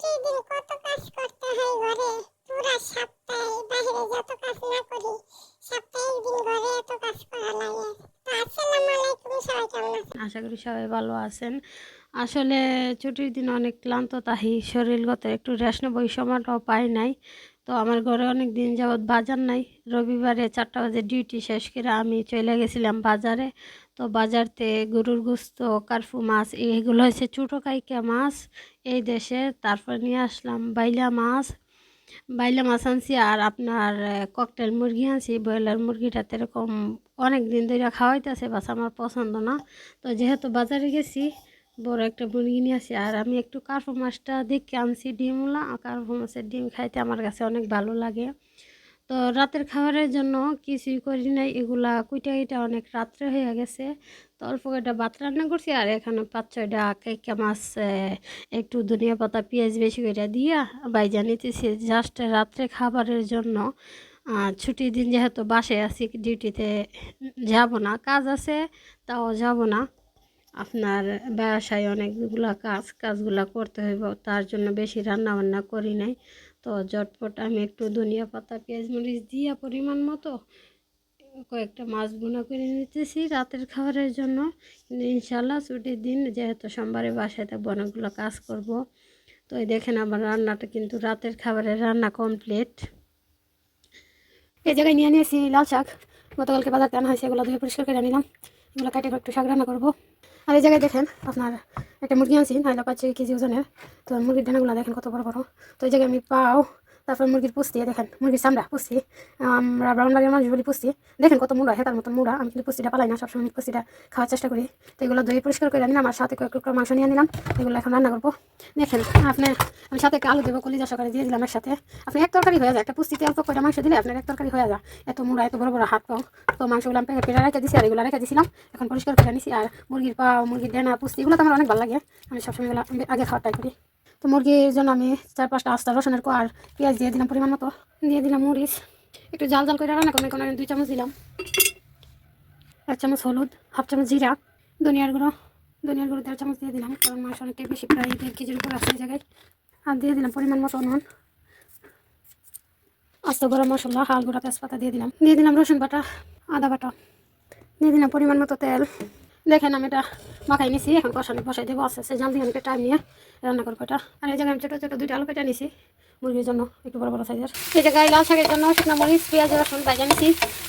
ছুটির দিন কত কাজ করতে হয় ঘরে সপ্তাহে বাইরে যত কাজ না করি, সপ্তাহে দিন ঘরে এত কাজ করা লাগে। আশা করি সবাই ভালো আছেন। আসলে ছুটির দিন অনেক ক্লান্ত তাহি শরীরগত একটু রেস্ট নেব সময়টাও পাই নাই। তো আমার ঘরে অনেক দিন যাবৎ বাজার নাই। রবিবারে চারটা বাজে ডিউটি শেষ করে আমি চলে গেছিলাম বাজারে। তো বাজারতে গরুর গুস্ত, কার্ফু মাছ এইগুলো হয়েছে ছোটো কাইকা মাছ এই দেশে। তারপর নিয়ে আসলাম বাইলা মাছ। বাইলা মাছ আনছি আর আপনার ককটেল মুরগি আনছি। ব্রয়লার মুরগিটাতে এরকম অনেক দিন ধরে খাওয়াইতেছে, বাস আমার পছন্দ না। তো যেহেতু বাজারে গেছি বড় একটা মুরগি নিয়ে আসি। আর আমি একটু কার্ফু মাছটা দেখে আনছি ডিমওলা কার্ফু মাছের ডিম খাইতে আমার কাছে অনেক ভালো লাগে। তো রাতের খাবারের জন্য কিছুই করি নাই। এগুলা কুইটা কুইটা অনেক রাত্রে হয়ে গেছে। তো অল্প কয়টা ভাত রান্না করছি আর এখানে পাঁচ ছয়টা কেকা মাছ একটু ধনিয়া পাতা, পেঁয়াজ বেশি করে দিয়া বাইজা নিতেছি। জাস্ট রাত্রে খাবারের জন্য ছুটির দিন যেহেতু বাসে আছি ডিউটিতে যাব না। কাজ আছে, তাও যাব না। আপনার বাসায় অনেকগুলা কাজ, কাজগুলা করতে হইব, তার জন্য বেশি রান্না বান্না করি নাই। তো ঝটপট আমি একটু ধনিয়া পাতা, পেঁয়াজ মরিচ দিয়া পরিমাণ মতো কয়েকটা মাছ বোনা করে নিতেছি রাতের খাবারের জন্য। ইনশাল্লাহ ছুটির দিন যেহেতু সোমবারে বাসায় থাকব, অনেকগুলো কাজ করব। তো এই দেখেন আমার রান্নাটা কিন্তু রাতের খাবারের রান্না কমপ্লিট। এই জায়গায় নিয়ে নিয়েছি লাল শাক। গতকালকে বাজার আনা হয়েছে, এগুলো ধুয়ে পরিষ্কার করে নিলাম। এগুলো কাটে একটু শাক রান্না করব। আর এই জায়গায় দেখেন, আপনার একটা মুরগি আনছি নাইলা পাঁচ কেজি ওজনের। তো মুরগির ডানাগুলো দেখেন কত বড় বড়। তো এই জায়গায় আমি পাও তারপর মুরগির পুষতি দেখেন, মুরগির চামড়া পুষতি আমরা ব্রাউন বাগের মানুষ বলি পুষতি দেখেন কত মুড়া হ্যাঁ তার মতো মুড়া। আমি কিন্তু পুষতিটা পালাই না, সবসময় আমি পুষতিটা খাওয়ার চেষ্টা করি। তো এগুলো ধুয়ে পরিষ্কার করে নিলাম, আর সাথে কয়েক টুকরো মাংস নিয়ে নিলাম। এগুলো এখন রান্না করব। দেখেন, আপনি, আমি সাথে আলু দেবো, কলিজা সকালে দিয়ে দিলাম একসাথে। আপনি এক তরকারি হয়ে যায়, একটা পুষ্টিতে অল্প কয়টা মাংস দিলে আপনার এক তরকারি হয়ে যায়। এত মুড়া, এত বড় বড় হাত পাও তো মাংসগুলো আমি পেটে রেখে দিছি আর এগুলো রেখে দিছিলাম। এখন পরিষ্কার করে নিছি। আর মুরগির পা মুরগির ডেনা পুষতি এগুলো তো আমার অনেক ভালো লাগে। আমি সবসময় এগুলো আগে খাওয়ার ট্রাই করি। তো মুরগির জন্য আমি চার পাঁচটা আস্তা রসুনের কোয়ার পেঁয়াজ দিয়ে দিলাম পরিমাণ মতো। দিয়ে দিলাম মরিচ। একটু জাল জাল করে রান্না করলাম এখন দুই চামচ দিলাম। এক চামচ হলুদ, হাফ চামচ জিরা, ধনিয়ার গুঁড়ো। ধনিয়ার গুঁড়ো দেড় চামচ দিয়ে দিলাম, কারণ মাংস অনেকটাই বেশি প্রায় দেড় কেজির উপর এই জায়গায়। আর দিয়ে দিলাম পরিমাণ মতো নুন। আস্ত গরম মশলা হাল গুঁড়া তেজপাতা দিয়ে দিলাম। দিয়ে দিলাম রসুন বাটা, আদা বাটা। দিয়ে দিলাম পরিমাণ মতো তেল। দেখেন আমি এটা মাখাই নিছি, এখন কষানি বসাই দেবো, আস্তে আস্তে জাল দিয়ে অনেকটা টাইম নিয়ে রান্না করব এটা। আর এই জায়গায় আমি ছোটো ছোটো দুইটা আলু কেটে নিছি, মুরগির জন্য একটু বড় বড় সাইজের। এই জায়গায় লাল শাকের জন্য শুকনো মরিচ, পেঁয়াজ, রসুন ভাজা নিছি।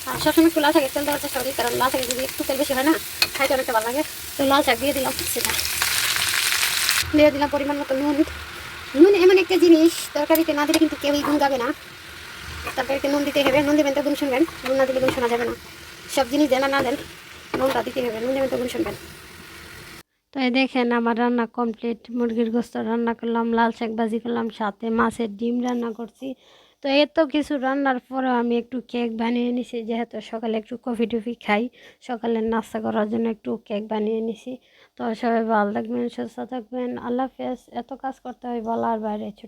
আর সবসময় একটু লাল শাকের তেল দেওয়ার চেষ্টা করি, কারণ লাল শাকের যদি একটু তেল বেশি হয় না, খাইতে অনেকটা ভালো লাগে। তো লাল শাক দিয়ে দিলাম সেটা। দিয়ে দিলাম পরিমাণ মতো নুন। নুন এমন একটা জিনিস, তরকারিতে না দিলে কিন্তু কেউই গুণ যাবে না। তরকারিতে নুন দিতে হবে, নুন দেবেন তো গুণ শুনবেন, নুন না দিলে গুণ শোনা যাবে না। সব জিনিস দেন না দেন। দিতে হবে নুন তো তো এই দেখেন আমার রান্না কমপ্লিট মুরগির গোস্ত রান্না করলাম, লাল শাক ভাজি করলাম, সাথে মাছের ডিম রান্না করছি। তো এত কিছু রান্নার পরেও আমি একটু কেক বানিয়ে নিছি, যেহেতু সকালে একটু কফি টফি খাই, সকালে নাস্তা করার জন্য একটু কেক বানিয়ে নিছি। তো সবাই ভালো থাকবেন, সুস্থ থাকবেন, আল্লাহ হাফেজ। এত কাজ করতে হয় বলার বাইরে, ছুটি